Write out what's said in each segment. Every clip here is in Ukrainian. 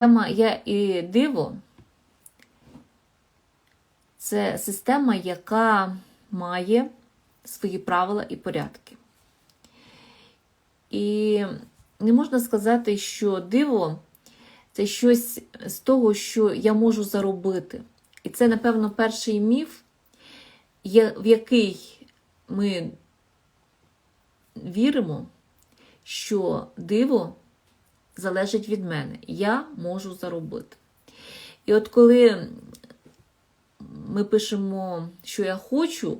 Система Я і диво це система, яка має свої правила і порядки. І не можна сказати, що диво це щось з того, що я можу заробити. І це, напевно, перший міф, в який ми віримо, що диво залежить від мене. Я можу заробити. І от коли ми пишемо, що я хочу,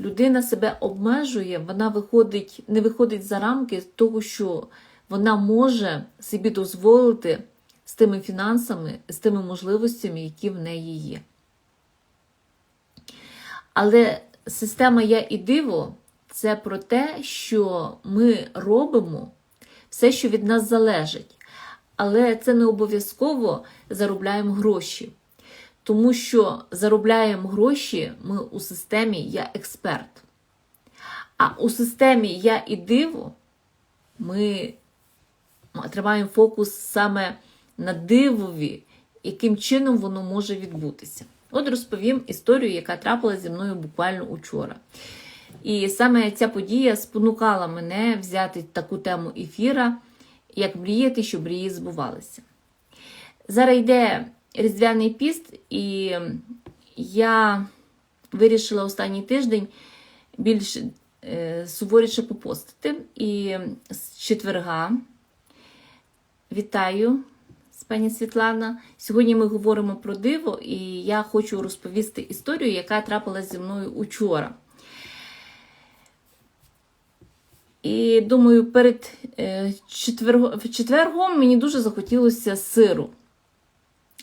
людина себе обмежує, вона виходить, не виходить за рамки того, що вона може собі дозволити з тими фінансами, з тими можливостями, які в неї є. Але система Я і диво це про те, що ми робимо все, що від нас залежить. Але це не обов'язково заробляємо гроші. Тому що заробляємо гроші ми у системі Я експерт. А у системі Я і диво ми тримаємо фокус саме на дивові, яким чином воно може відбутися. От розповім історію, яка трапилася зі мною буквально учора. І саме ця подія спонукала мене взяти таку тему ефіра, як мріяти, щоб мрії збувалися. Зараз йде Різдвяний піст, і я вирішила останній тиждень більш е, суворіше попостити. І з четверга вітаю з пані Світлана. Сьогодні ми говоримо про диво, і я хочу розповісти історію, яка трапилася зі мною учора. І думаю, перед е, четверго, четвергом мені дуже захотілося сиру.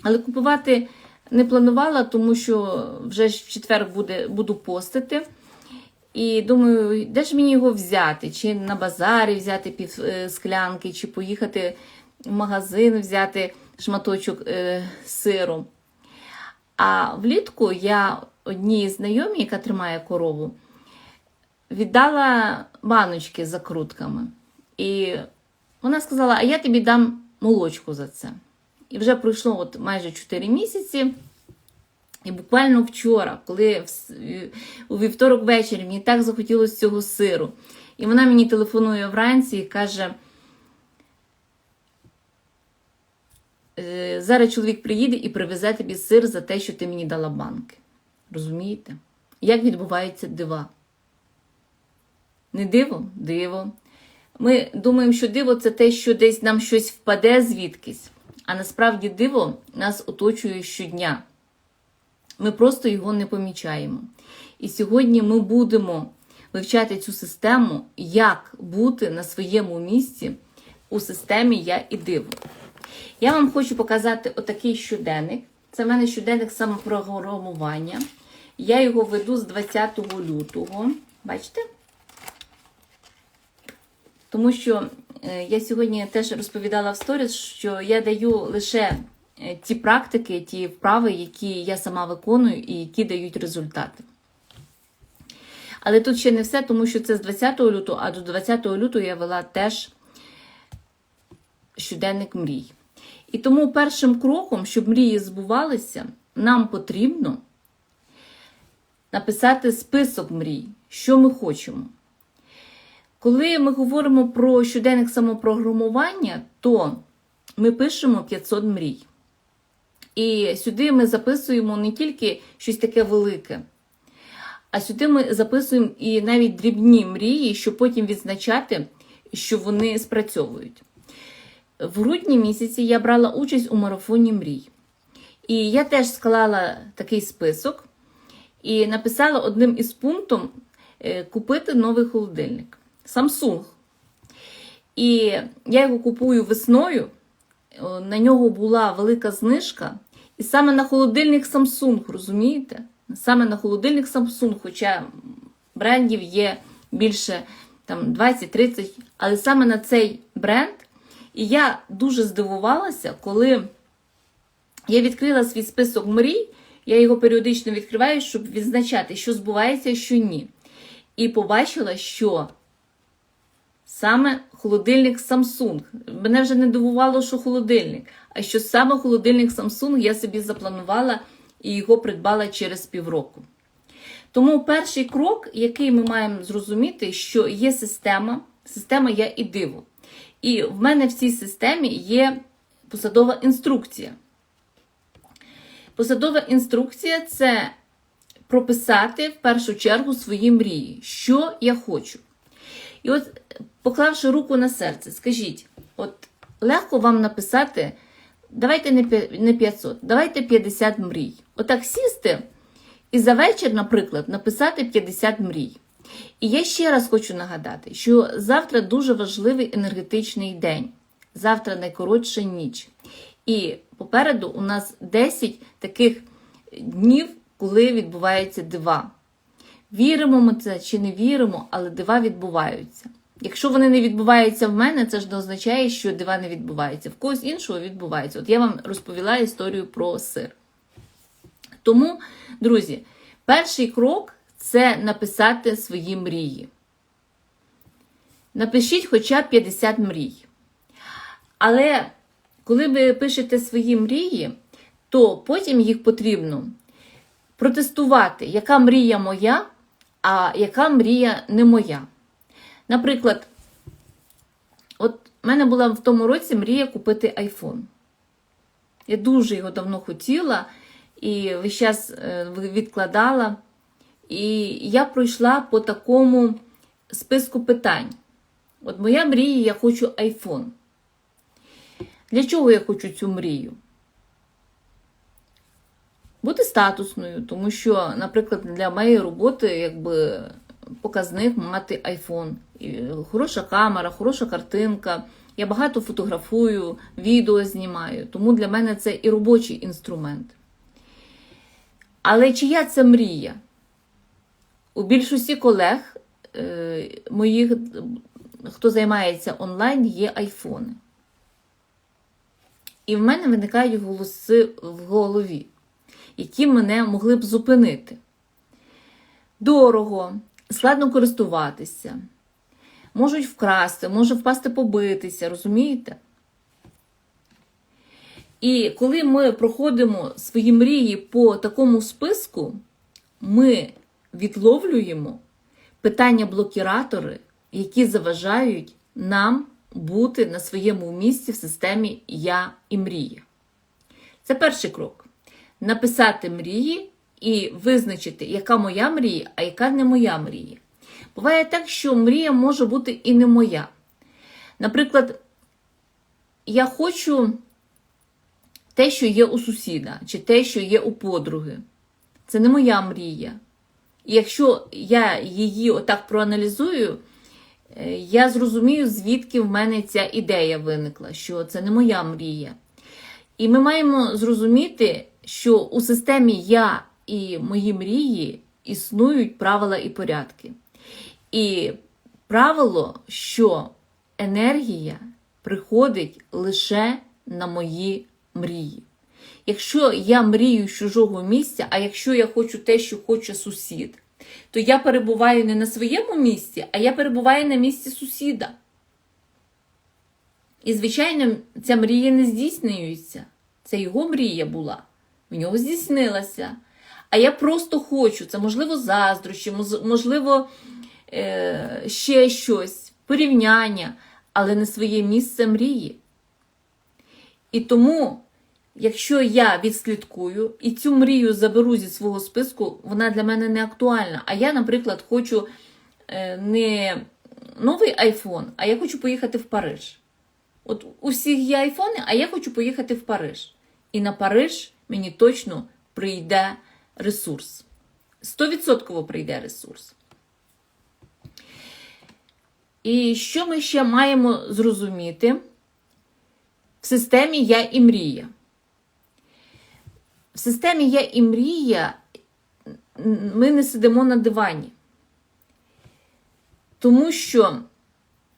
Але купувати не планувала, тому що вже ж в четвер буде, буду постити. І думаю, де ж мені його взяти? Чи на базарі взяти пів е, склянки, чи поїхати в магазин взяти шматочок е, сиру. А влітку я одній знайомій, яка тримає корову, віддала баночки з закрутками. І вона сказала: А я тобі дам молочку за це. І вже пройшло от майже 4 місяці. І буквально вчора, коли у вівторок ввечері мені так захотілося цього сиру. І вона мені телефонує вранці і каже: «Е, зараз чоловік приїде і привезе тобі сир за те, що ти мені дала банки. Розумієте? Як відбуваються дива? Не диво? Диво. Ми думаємо, що диво це те, що десь нам щось впаде звідкись. А насправді диво нас оточує щодня. Ми просто його не помічаємо. І сьогодні ми будемо вивчати цю систему, як бути на своєму місці у системі Я і диво. Я вам хочу показати отакий щоденник. Це в мене щоденник самопрограмування. Я його веду з 20 лютого. Бачите? Тому що е, я сьогодні теж розповідала в сторіс, що я даю лише е, ті практики, ті вправи, які я сама виконую і які дають результати. Але тут ще не все, тому що це з 20 лютого, а до 20 лютого я вела теж щоденник мрій. І тому першим кроком, щоб мрії збувалися, нам потрібно написати список мрій, що ми хочемо. Коли ми говоримо про щоденник самопрограмування, то ми пишемо 500 мрій. І сюди ми записуємо не тільки щось таке велике, а сюди ми записуємо і навіть дрібні мрії, щоб потім відзначати, що вони спрацьовують. В грудні місяці я брала участь у марафоні мрій. І я теж склала такий список і написала одним із пунктів е, купити новий холодильник. Samsung. І я його купую весною. На нього була велика знижка. І саме на холодильник Samsung, розумієте? Саме на холодильник Samsung, хоча брендів є більше там 20-30, але саме на цей бренд. І я дуже здивувалася, коли я відкрила свій список мрій, я його періодично відкриваю, щоб відзначати, що збувається, що ні. І побачила, що саме холодильник Samsung. Мене вже не дивувало, що холодильник, а що саме холодильник Samsung я собі запланувала і його придбала через півроку. Тому перший крок, який ми маємо зрозуміти, що є система, система я і диво. І в мене в цій системі є посадова інструкція. Посадова інструкція це прописати в першу чергу свої мрії, що я хочу. І от, поклавши руку на серце, скажіть, от легко вам написати, давайте не 500, давайте 50 мрій. Отак сісти і за вечір, наприклад, написати 50 мрій. І я ще раз хочу нагадати, що завтра дуже важливий енергетичний день. Завтра найкоротша ніч. І попереду у нас 10 таких днів, коли відбуваються дива. Віримо ми це чи не віримо, але дива відбуваються. Якщо вони не відбуваються в мене, це ж не означає, що дива не відбуваються. В когось іншого відбувається. От я вам розповіла історію про сир. Тому, друзі, перший крок це написати свої мрії. Напишіть хоча б 50 мрій. Але коли ви пишете свої мрії, то потім їх потрібно протестувати, яка мрія моя, а яка мрія не моя. Наприклад, от в мене була в тому році мрія купити iPhone. Я дуже його давно хотіла і весь час е, відкладала. І я пройшла по такому списку питань. От моя мрія, я хочу iPhone. Для чого я хочу цю мрію? Бути статусною, тому що, наприклад, для моєї роботи якби показник мати iPhone. Хороша камера, хороша картинка. Я багато фотографую, відео знімаю, тому для мене це і робочий інструмент. Але чия це мрія? У більшості колег е, моїх, хто займається онлайн, є айфони. І в мене виникають голоси в голові, які мене могли б зупинити. Дорого, складно користуватися, можуть вкрасти, може впасти побитися, розумієте? І коли ми проходимо свої мрії по такому списку, ми відловлюємо питання-блокіратори, які заважають нам бути на своєму місці в системі Я і мрія. Це перший крок. Написати мрії і визначити, яка моя мрія, а яка не моя мрія. Буває так, що мрія може бути і не моя. Наприклад, я хочу те, що є у сусіда, чи те, що є у подруги. Це не моя мрія. І якщо я її отак проаналізую, е, я зрозумію, звідки в мене ця ідея виникла, що це не моя мрія. І ми маємо зрозуміти, що у системі я і мої мрії існують правила і порядки. І правило, що енергія приходить лише на мої мрії. Якщо я мрію з чужого місця, а якщо я хочу те, що хоче сусід, то я перебуваю не на своєму місці, а я перебуваю на місці сусіда. І, звичайно, ця мрія не здійснюється. Це його мрія була, в нього здійснилася. А я просто хочу, це можливо заздрощі, можливо, е, ще щось, порівняння, але не своє місце мрії. І тому, якщо я відслідкую і цю мрію заберу зі свого списку, вона для мене не актуальна. А я, наприклад, хочу е, не новий айфон, а я хочу поїхати в Париж. От у всіх є айфони, а я хочу поїхати в Париж. І на Париж мені точно прийде ресурс. 100% прийде ресурс. І що ми ще маємо зрозуміти в системі Я і мрія? В системі Я і мрія ми не сидимо на дивані. Тому що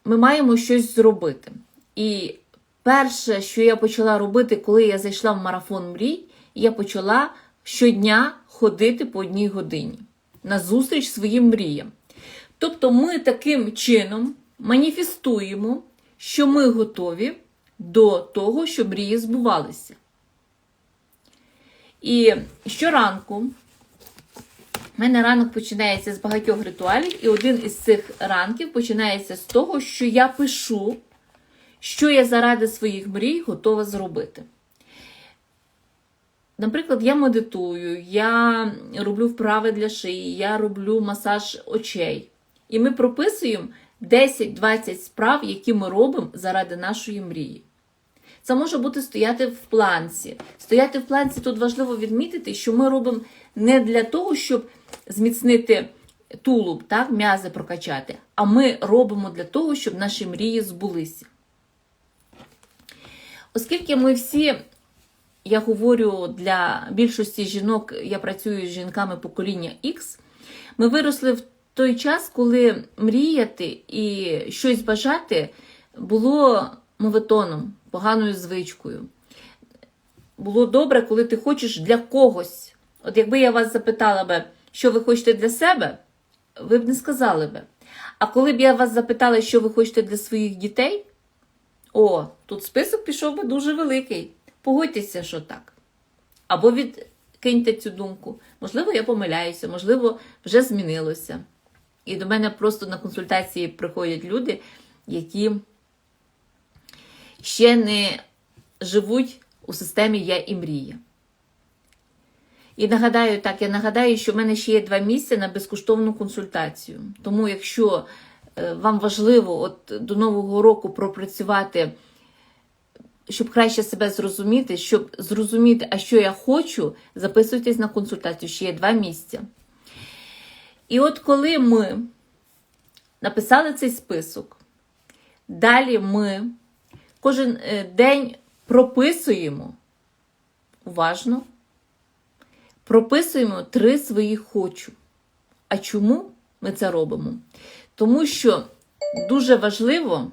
ми маємо щось зробити. І перше, що я почала робити, коли я зайшла в марафон мрій, я почала щодня ходити по одній годині на зустріч своїм мріям. Тобто, ми таким чином маніфестуємо, що ми готові до того, щоб мрії збувалися. І щоранку в мене ранок починається з багатьох ритуалів, і один із цих ранків починається з того, що я пишу, що я заради своїх мрій готова зробити. Наприклад, я медитую, я роблю вправи для шиї, я роблю масаж очей. І ми прописуємо 10-20 справ, які ми робимо заради нашої мрії. Це може бути стояти в планці. Стояти в планці тут важливо відмітити, що ми робимо не для того, щоб зміцнити тулуб, так, м'язи прокачати, а ми робимо для того, щоб наші мрії збулися. Оскільки ми всі, я говорю для більшості жінок, я працюю з жінками покоління X, ми виросли в той час, коли мріяти і щось бажати було моветоном, поганою звичкою. Було добре, коли ти хочеш для когось. От якби я вас запитала би, що ви хочете для себе, ви б не сказали би. А коли б я вас запитала, що ви хочете для своїх дітей, о, тут список пішов би дуже великий. Погодьтеся, що так. Або відкиньте цю думку. Можливо, я помиляюся, можливо, вже змінилося. І до мене просто на консультації приходять люди, які ще не живуть у системі Я і мрія. І нагадаю так, я нагадаю, що в мене ще є два місця на безкоштовну консультацію. Тому, якщо е, вам важливо от до Нового року пропрацювати, щоб краще себе зрозуміти, щоб зрозуміти, а що я хочу, записуйтесь на консультацію, ще є два місця. І от коли ми написали цей список, далі ми кожен е, день прописуємо уважно, прописуємо три свої хочу. А чому ми це робимо? Тому що дуже важливо,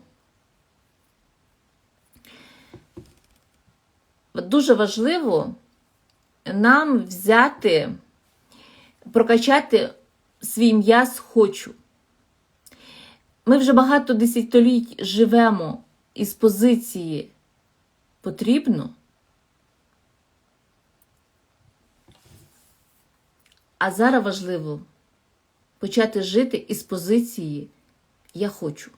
дуже важливо нам взяти, прокачати свій м'яз хочу. Ми вже багато десятиліть живемо із позиції потрібно, а зараз важливо почати жити із позиції Я хочу.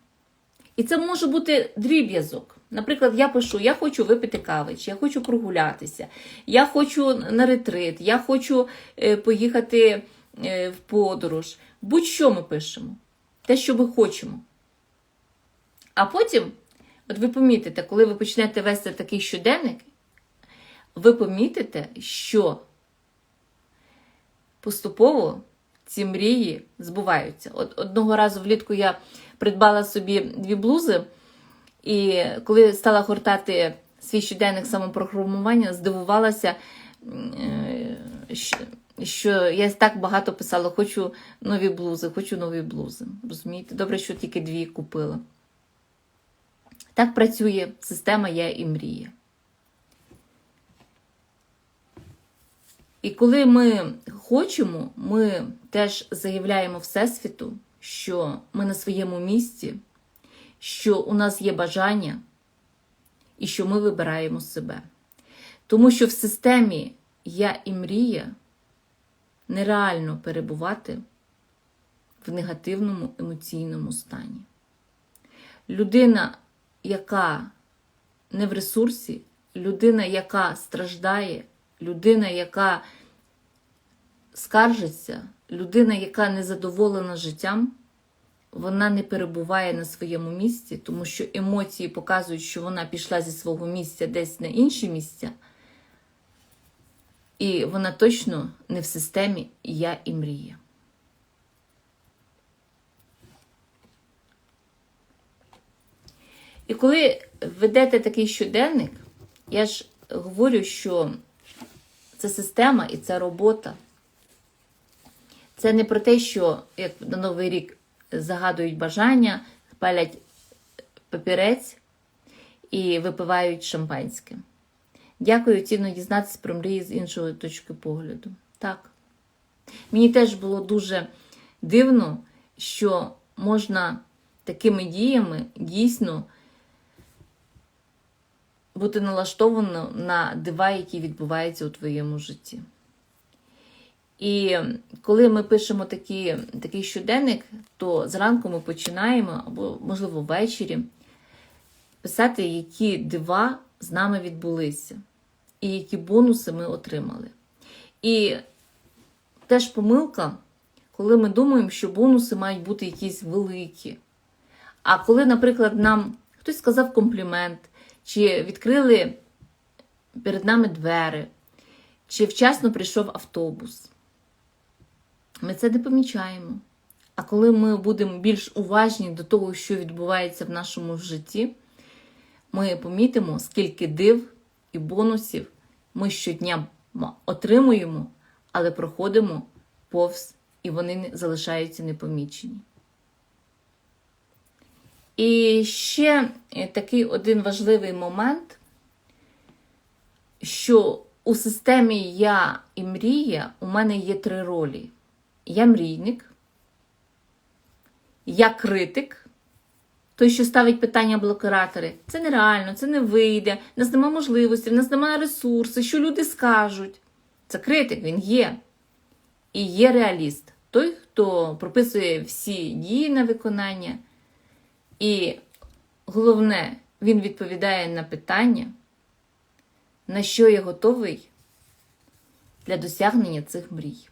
І це може бути дріб'язок. Наприклад, я пишу, я хочу випити кави, чи я хочу прогулятися, я хочу на ретрит, я хочу е, поїхати е, в подорож. Будь-що ми пишемо, те, що ми хочемо. А потім, от ви помітите, коли ви почнете вести такий щоденник, ви помітите, що поступово ці мрії збуваються. От Одного разу влітку я придбала собі дві блузи, і коли стала гортати свій щоденник самопрограмування, здивувалася, що я так багато писала: хочу нові блузи, хочу нові блузи. Розумієте? Добре, що тільки дві купила. Так працює система Я і мрія. І коли ми хочемо, ми теж заявляємо Всесвіту, що ми на своєму місці, що у нас є бажання і що ми вибираємо себе. Тому що в системі Я і мрія нереально перебувати в негативному емоційному стані. Людина, яка не в ресурсі, людина, яка страждає, людина, яка скаржиться, людина, яка не задоволена життям, вона не перебуває на своєму місці, тому що емоції показують, що вона пішла зі свого місця десь на інші місця. І вона точно не в системі Я і мрія. І коли ведете такий щоденник, я ж говорю, що це система і це робота. Це не про те, що як на Новий рік загадують бажання, палять папірець і випивають шампанське. Дякую, цінно дізнатися про мрії з іншої точки погляду. Так. Мені теж було дуже дивно, що можна такими діями дійсно бути налаштовано на дива, які відбуваються у твоєму житті. І коли ми пишемо такі, такий щоденник, то зранку ми починаємо, або, можливо, ввечері, писати, які дива з нами відбулися, і які бонуси ми отримали. І теж помилка, коли ми думаємо, що бонуси мають бути якісь великі. А коли, наприклад, нам хтось сказав комплімент, чи відкрили перед нами двері, чи вчасно прийшов автобус, ми це не помічаємо. А коли ми будемо більш уважні до того, що відбувається в нашому житті, ми помітимо, скільки див і бонусів ми щодня отримуємо, але проходимо повз, і вони залишаються непомічені. І ще е, такий один важливий момент, що у системі Я і мрія у мене є три ролі: я мрійник, я критик, той, що ставить питання блокиратори. Це нереально, це не вийде, в нас нема можливості, в нас немає ресурсу, що люди скажуть. Це критик, він є. І є реаліст, той, хто прописує всі дії на виконання. І головне, він відповідає на питання, на що я готовий для досягнення цих мрій.